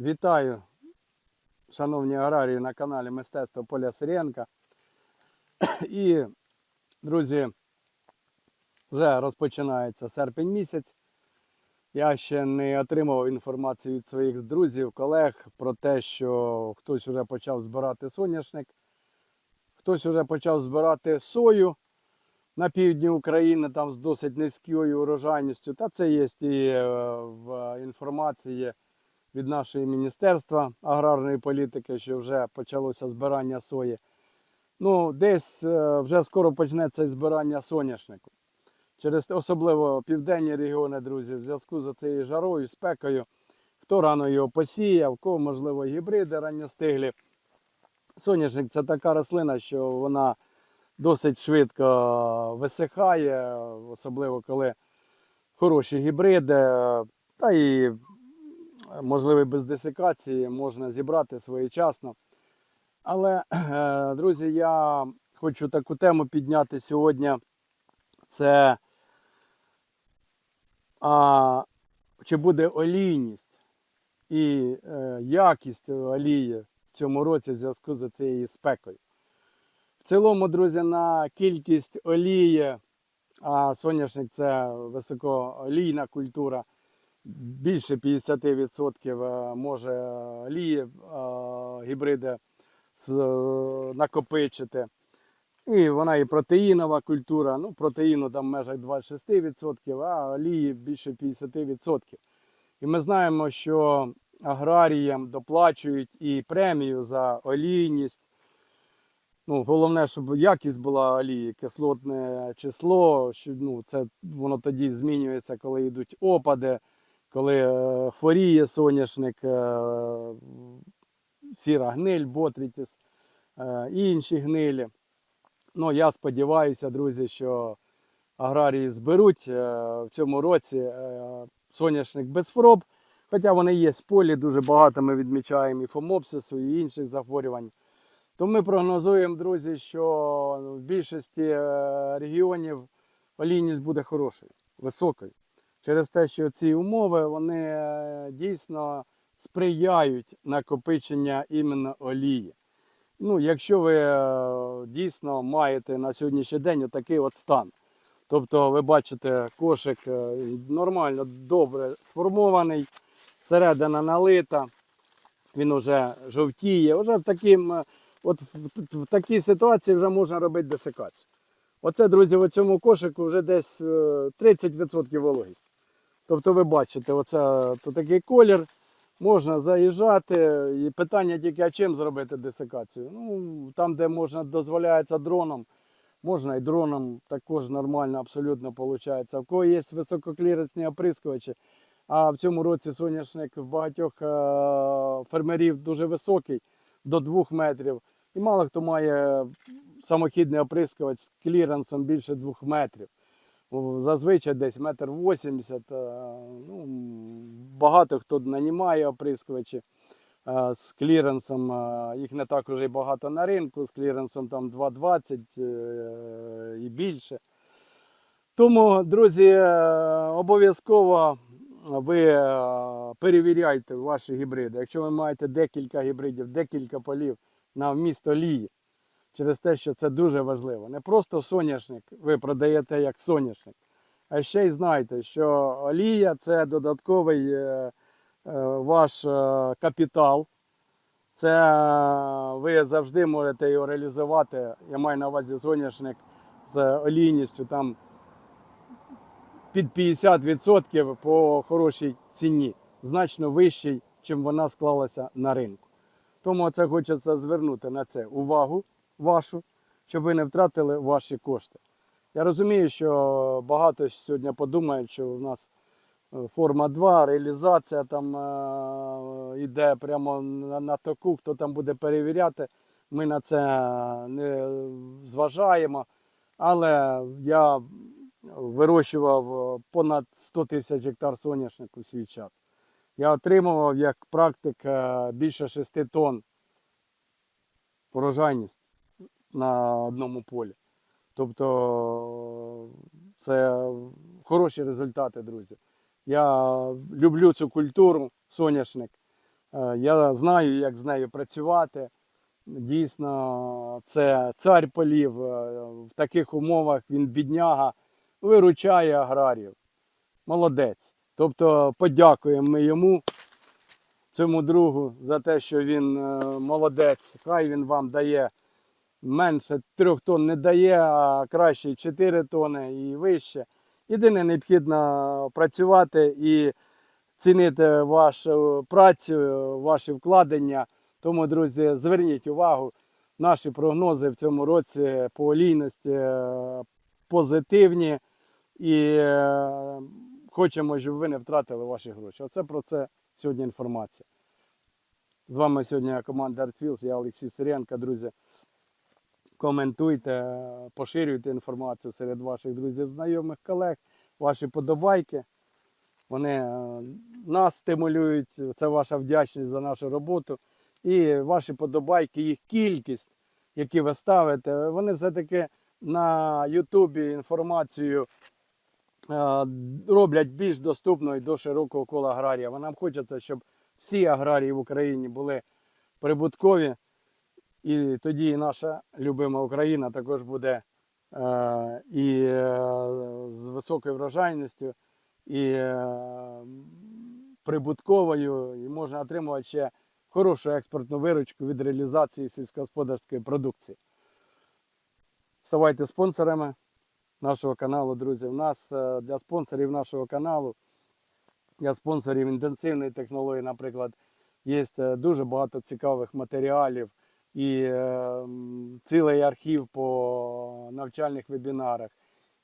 Вітаю, шановні аграрії на каналі Мистецтво Поля Сиренка. І, друзі, вже розпочинається серпень місяць. Я ще не отримав інформацію від своїх друзів, колег про те, що хтось вже почав збирати соняшник, хтось вже почав збирати сою на півдні України, там з досить низькою урожайністю. Та це є і е, в інформації від нашого Міністерства аграрної політики, що вже почалося збирання сої. Ну, десь е, вже скоро почнеться і збирання соняшнику. Через особливо південні регіони, друзі, в зв'язку з цією жарою, спекою, хто рано його посіяв, кого, можливо, гібриди ранньостиглі. Соняшник це така рослина, що вона досить швидко висихає, особливо коли хороші гібриди, та і можливо, без десикації можна зібрати своєчасно. Але, е, друзі, я хочу таку тему підняти сьогодні. Це а, чи буде олійність і е, якість олії в цьому році в зв'язку з цією спекою. В цілому, друзі, на кількість олії, а соняшник це високоолійна культура, більше 50% е, може олії е, гібриди е, накопичити. І вона і протеїнова культура, ну протеїну там в межах 26%, а олії більше 50%. І ми знаємо, що аграріям доплачують і премію за олійність. Ну, головне, щоб якість була олії, кислотне число, що, ну, це воно тоді змінюється, коли йдуть опади, коли е, хворіє соняшник, е, сіра гниль, ботритіс, е, і інші гнилі. Ну, я сподіваюся, друзі, що аграрії зберуть е, в цьому році е, соняшник без хвороб. Хоча вони є в полі, дуже багато ми відмічаємо і фомопсису, і інших захворювань. То ми прогнозуємо, друзі, що в більшості е, регіонів олійність буде хорошою, високою. Через те, що ці умови вони е, дійсно сприяють накопичення іменно олії. Ну, якщо ви е, дійсно маєте на сьогоднішній день отакий от стан. Тобто ви бачите, кошик е, нормально, добре сформований, середина налита, він вже жовтіє. Вже в, таким, от в, в такій ситуації вже можна робити десикацію. Оце, друзі, в цьому кошику вже десь е, 30% вологість. Тобто ви бачите, оце то такий колір. Можна заїжджати. І питання тільки, а чим зробити десикацію? Ну, там, де можна дозволяється дроном, можна і дроном також нормально, абсолютно виходить. В кого є висококлірисні оприскувачі, а в цьому році соняшник в багатьох е, фермерів дуже високий, до 2 метрів. І мало хто має самохідний оприскувач з кліренсом більше 2 метрів. Зазвичай десь метр вісімдесят. е, Ну, багато хто нанімає оприскувачі е, з кліренсом. е, Їх не так уже й багато на ринку, з кліренсом там 2,20 е, і більше. Тому, друзі, обов'язково ви перевіряйте ваші гібриди. Якщо ви маєте декілька гібридів, декілька полів на вміст олії, через те, що це дуже важливо. Не просто соняшник ви продаєте як соняшник, а ще й знайте, що олія це додатковий е, е, ваш е, капітал. Це ви завжди можете його реалізувати. Я маю на увазі соняшник з олійністю там під 50% по хорошій ціні, значно вищій, чим вона склалася на ринку. Тому це хочеться звернути на це увагу вашу, щоб ви не втратили ваші кошти. Я розумію, що багато сьогодні подумають, що у нас е, форма 2, реалізація там е, йде прямо на, на току, хто там буде перевіряти. Ми на це не зважаємо. Але я вирощував е, понад 100 тисяч гектар соняшнику в свій час. Я отримував як практик більше 6 тонн урожайність на одному полі. Тобто це хороші результати, друзі. Я люблю цю культуру, соняшник. Е, Я знаю, як з нею працювати. Дійсно, це цар полів. Е, В таких умовах він бідняга, виручає аграріїв. Молодець. Тобто подякуємо ми йому, цьому другу, за те, що він е, молодець. Хай він вам дає менше трьох тонн не дає, а краще 4 тонни і вище. Єдине необхідно працювати і цінити вашу працю, ваші вкладення. Тому, друзі, зверніть увагу, наші прогнози в цьому році по олійності е, позитивні і е, хочемо, щоб ви не втратили ваші гроші. Оце про це сьогодні інформація. З вами сьогодні команда ArtFields, я Олексій Сиренко, друзі. Коментуйте, поширюйте інформацію серед ваших друзів, знайомих, колег, ваші подобайки. Вони е, нас стимулюють, це ваша вдячність за нашу роботу. І ваші подобайки, їх кількість, які ви ставите, вони все-таки на Ютубі інформацію е, роблять більш доступною до широкого кола аграрія. Нам хочеться, щоб всі аграрії в Україні були прибуткові. І тоді наша любима Україна також буде е, і е, з високою врожайністю, і е, прибутковою, і можна отримувати ще хорошу експортну виручку від реалізації сільськогосподарської продукції. Ставайте спонсорами нашого каналу, друзі. У нас е, для спонсорів нашого каналу, для спонсорів інтенсивної технології, наприклад, є е, дуже багато цікавих матеріалів і е, цілий архів по навчальних вебінарах,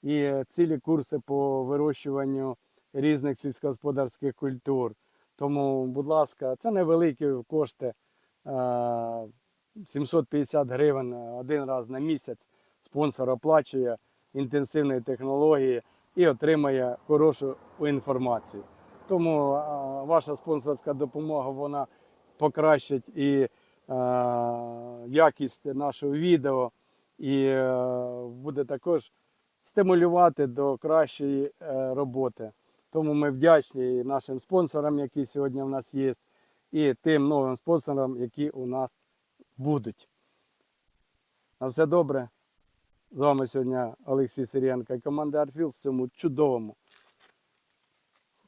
і цілі курси по вирощуванню різних сільськогосподарських культур. Тому, будь ласка, це невеликі кошти. е, 750 гривень один раз на місяць спонсор оплачує інтенсивної технології і отримає хорошу інформацію. Тому е, ваша спонсорська допомога вона покращить і якість нашого відео, і е, буде також стимулювати до кращої е, роботи. Тому ми вдячні нашим спонсорам, які сьогодні в нас є, і тим новим спонсорам, які у нас будуть. На все добре. З вами сьогодні Олексій Сирієнко і команда Артфіл в цьому чудовому,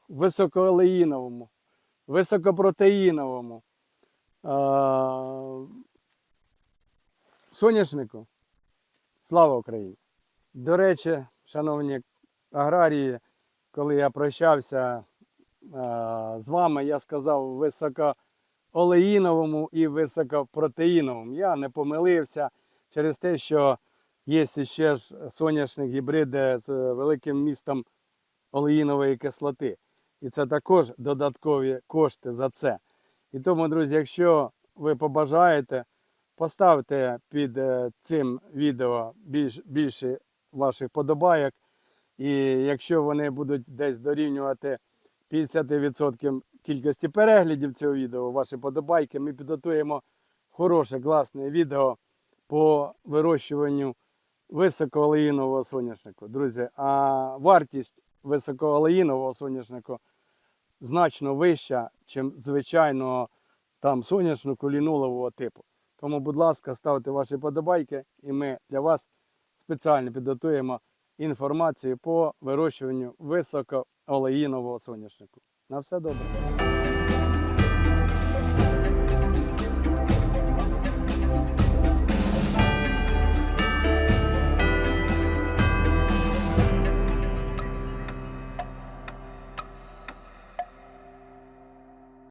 високоолеїновому, високопротеїновому соняшнику. Слава Україні! До речі, шановні аграрії, коли я прощався з вами, я сказав високоолеїновому і високопротеїновому. Я не помилився через те, що є ще ж соняшник гібриди з великим містом олеїнової кислоти. І це також додаткові кошти за це. І тому, друзі, якщо ви побажаєте, поставте під е, цим відео більш, більше ваших подобайок. І якщо вони будуть десь дорівнювати 50% кількості переглядів цього відео, ваші подобайки, ми підготуємо хороше, класне відео по вирощуванню високоолеїнового соняшнику. Друзі, а вартість високоолеїнового соняшнику значно вища, ніж звичайного там сонячну колінолового типу. Тому, будь ласка, ставте ваші подобайки, і ми для вас спеціально підготуємо інформацію по вирощуванню високоолеїнового соняшнику. На все добре.